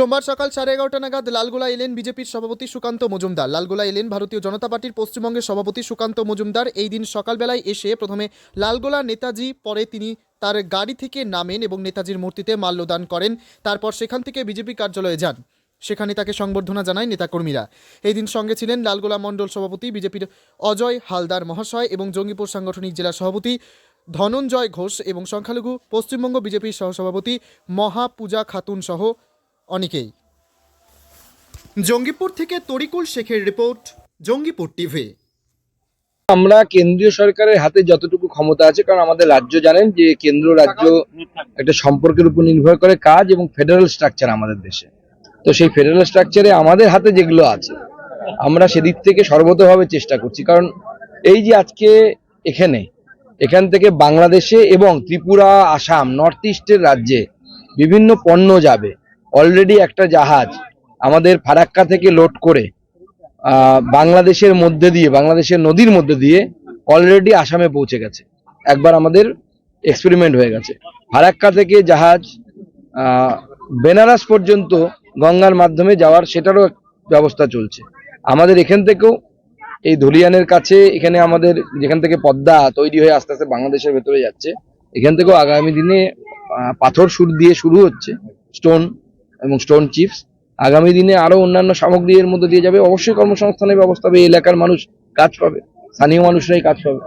সোমবার সকাল সাড়ে এগারোটা নাগাদ লালগোলা এলেন বিজেপির সভাপতি সুকান্ত মজুমদার। লালগোলা এলেন ভারতীয় জনতা পার্টির পশ্চিমবঙ্গের সভাপতি সুকান্ত মজুমদার। এই দিন সকালবেলায় এসে প্রথমে লালগোলা নেতাজি, পরে তিনি তার গাড়ি থেকে নামেন এবং নেতাজির মূর্তিতে মাল্যদান করেন। তারপর সেখান থেকে বিজেপি কার্যালয়ে যান। সেখানে তাকে সংবর্ধনা জানায় নেতাকর্মীরা। এই দিন সঙ্গে ছিলেন লালগোলা মণ্ডল সভাপতি বিজেপির অজয় হালদার মহাশয় এবং জঙ্গিপুর সাংগঠনিক জেলা সভাপতি ধনঞ্জয় ঘোষ এবং সংখ্যালঘু পশ্চিমবঙ্গ বিজেপির সহসভাপতি মহাপূজা খাতুন সহ অনেকেই। জঙ্গিপুর থেকে তরিকুল শেখের রিপোর্ট, জঙ্গিপুর টিভি। আমরা কেন্দ্রীয় সরকারের হাতে যতটুকু ক্ষমতা আছে, কারণ আমাদের রাজ্য জানেন যে কেন্দ্র রাজ্য একটা সম্পর্কের উপর নির্ভর করে কাজ এবং ফেডারেল স্ট্রাকচার আমাদের দেশে। তো সেই ফেডারেল স্ট্রাকচারে আমাদের হাতে যেগুলো আছে, আমরা সেদিক থেকে সর্বতভাবে চেষ্টা করছি। কারণ এই যে আজকে এখানে, এখান থেকে বাংলাদেশে এবং ত্রিপুরা, আসাম নর্থ ইস্টের রাজ্যে বিভিন্ন পণ্য যাবে অলরেডি একটা জাহাজ আমাদের ফারাক্কা থেকে লোড করে বাংলাদেশের মধ্যে দিয়ে, বাংলাদেশের নদীর মধ্যে দিয়ে অলরেডি আসামে পৌঁছে গেছে। একবার আমাদের এক্সপেরিমেন্ট হয়ে গেছে। ফারাক্কা থেকে জাহাজ বেনারস পর্যন্ত গঙ্গার মাধ্যমে যাওয়ার সেটারও ব্যবস্থা চলছে। আমাদের এখান থেকেও এই ধুলিয়ানের কাছে, এখানে আমাদের যেখান থেকে পদ্মা তৈরি হয়ে আস্তে আস্তে বাংলাদেশের ভেতরে যাচ্ছে, এখান থেকেও আগামী দিনে পাথর সুর দিয়ে শুরু হচ্ছে স্টোন এবং স্টোন চিপস আগামী দিনে আরও অন্যান্য সামগ্রী এর মধ্যে দিয়ে যাবে। অবশ্যই কর্মসংস্থানের ব্যবস্থা হবে এলাকার মানুষ কাজ পাবে। স্থানীয় মানুষরাই কাজ পাবে।